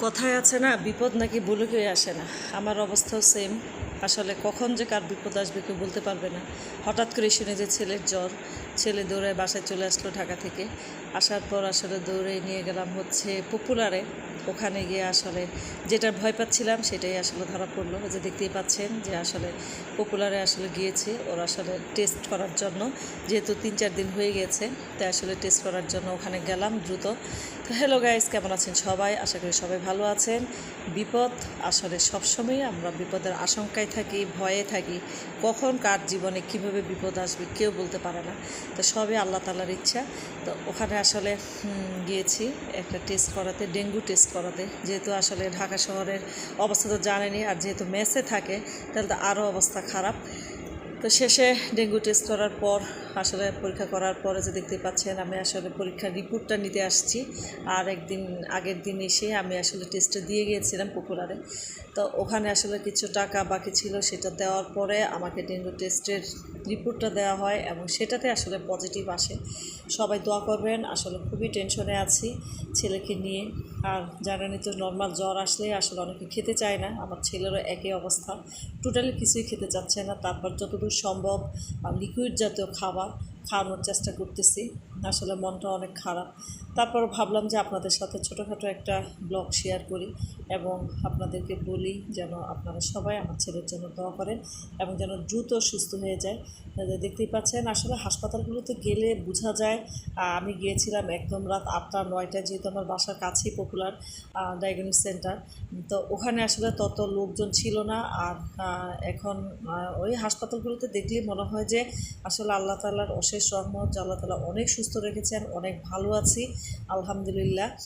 কথায় আছে না, বিপদ নাকি বলে কেউ আসে না। আমার অবস্থাও সেম আসলে কখন যে কার বিপদ আসবে কেউ বলতে পারবে না। হঠাৎ করে শুনে যে ছেলের জ্বর, ছেলে দৌড়ে বাসায় চলে আসলো ঢাকা থেকে। আসার পর আসলে দৌড়ে নিয়ে গেলাম হচ্ছে পপুলারে। ওখানে গিয়ে আসলে যেটা ভয় পাচ্ছিলাম সেটাই আসলে ধরা পড়ল। যে দেখতেই পাচ্ছেন যে আসলে পপুলারে আসলে গিয়েছে, ওরা আসলে টেস্ট করার জন্য। যেহেতু তিন চার দিন হয়ে গেছে, তাই আসলে টেস্ট করার জন্য ওখানে গেলাম দ্রুত। তো হ্যালো গাইস কেমন আছেন সবাই? আশা করি সবাই ভালো আছেন। বিপদ আসলে সবসময়, আমরা বিপদের আশঙ্কায় থাকি, ভয়ে থাকি। কখন কার জীবনে কীভাবে বিপদ আসবে কেউ বলতে পারে না। তো সবই আল্লাহ তালার ইচ্ছা। তো ওখানে আসলে গিয়েছি। একটা টেস্ট করাতে, ডেঙ্গু টেস্ট করাতে। যেহেতু আসলে ঢাকা শহরের অবস্থা তো জানেনি আর যেহেতু মেসে থাকে, তাহলে তো আরও অবস্থা খারাপ। তো শেষে ডেঙ্গু টেস্ট করার পর, আসলে পরীক্ষা করার পরে যে দেখতে পাচ্ছেন, আমি আসলে পরীক্ষার রিপোর্টটা নিতে আসছি। আর একদিন, আগের দিন এসে আমি আসলে টেস্টটা দিয়ে গিয়েছিলাম পপুলারে তো ওখানে আসলে কিছু টাকা বাকি ছিল, সেটা দেওয়ার পরে আমাকে ডেঙ্গু টেস্টের রিপোর্টটা দেওয়া হয় এবং সেটাতে আসলে পজিটিভ আসে। সবাই দোয়া করবেন, আসলে খুবই টেনশনে আছি ছেলেকে নিয়ে। আর জানানি তো নর্মাল জ্বর আসলে আসলে অনেকে খেতে চায় না, আমার ছেলেরও একই অবস্থা। টোটালি কিছুই খেতে চাচ্ছে না, তারপর যতদূর সম্ভব লিকুইড জাতীয় খাবার খাওয়ানোর চেষ্টা করতেছি। আসলে মনটা অনেক খারাপ। তারপর ভাবলাম যে আপনাদের সাথে ছোটোখাটো একটা ব্লগ শেয়ার করি এবং আপনাদেরকে বলি যেন আপনারা সবাই আমার ছেলের জন্য দোয়া করেন এবং যেন দ্রুত সুস্থ হয়ে যায়। দেখতেই পাচ্ছেন, আসলে হাসপাতালগুলোতে গেলে বোঝা যায় আমি গিয়েছিলাম একদম রাত আটটা, নয়টায় যেহেতু আমার বাসার কাছেই পপুলার ডায়াগনিক সেন্টার তো ওখানে আসলে তত লোকজন ছিল না আর এখন ওই হাসপাতালগুলোতে দেখলে মনে হয় যে আসলে আল্লাহ তালার অশেষ রহমত আল্লাহ তালা অনেক সুস্থ রেখেছেন অনেক ভালো আছি। আলহামদুলিল্লাহ।